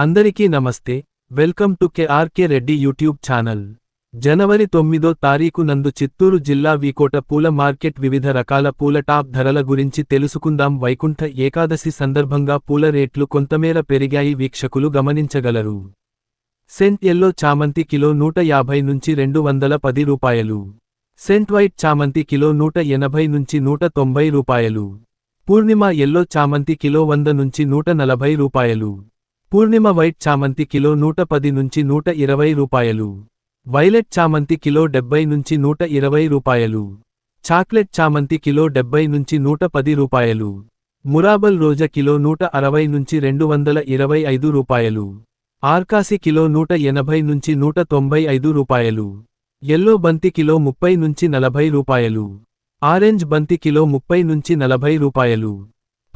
అందరికీ నమస్తే. Welcome to K R K Reddy YouTube channel. జనవరి తొమ్మిదో తారీఖు నందు చిత్తూరు జిల్లా వీకోట పూల మార్కెట్ వివిధ రకాల పూల టాప్ ధరల గురించి తెలుసుకుందాం. వైకుంఠ ఏకాదశి సందర్భంగా పూల రేట్లు కొంతమేర పెరిగాయి. వీక్షకులు గమనించగలరు. సెంట్ ఎల్లో చామంతి కిలో నూట యాభై నుంచి రెండు వందల పది రూపాయలు. సెంట్ వైట్ చామంతి కిలో నూట ఎనభై నుంచి నూట తొంభై రూపాయలు. పూర్ణిమ ఎల్లో చామంతి కిలో వంద నుంచి నూట నలభై రూపాయలు. పూర్ణిమ వైట్ చామంతి కిలో నూట పది నుంచి నూట ఇరవై రూపాయలు. వైలెట్ చామంతి కిలో డెబ్బై నుంచి నూట ఇరవై రూపాయలు. చాక్లెట్ చామంతి కిలో డెబ్బై నుంచి నూట పది రూపాయలు. మురాబల్ రోజా కిలో నూట అరవై నుంచి రెండు వందల ఇరవై ఐదు రూపాయలు. ఆర్కాసి కిలో నూట ఎనభై నుంచి నూట తొంభై ఐదు రూపాయలు. ఎల్లో బంతి కిలో ముప్పై నుంచి నలభై రూపాయలు. ఆరెంజ్ బంతి కిలో ముప్పై నుంచి నలభై రూపాయలు.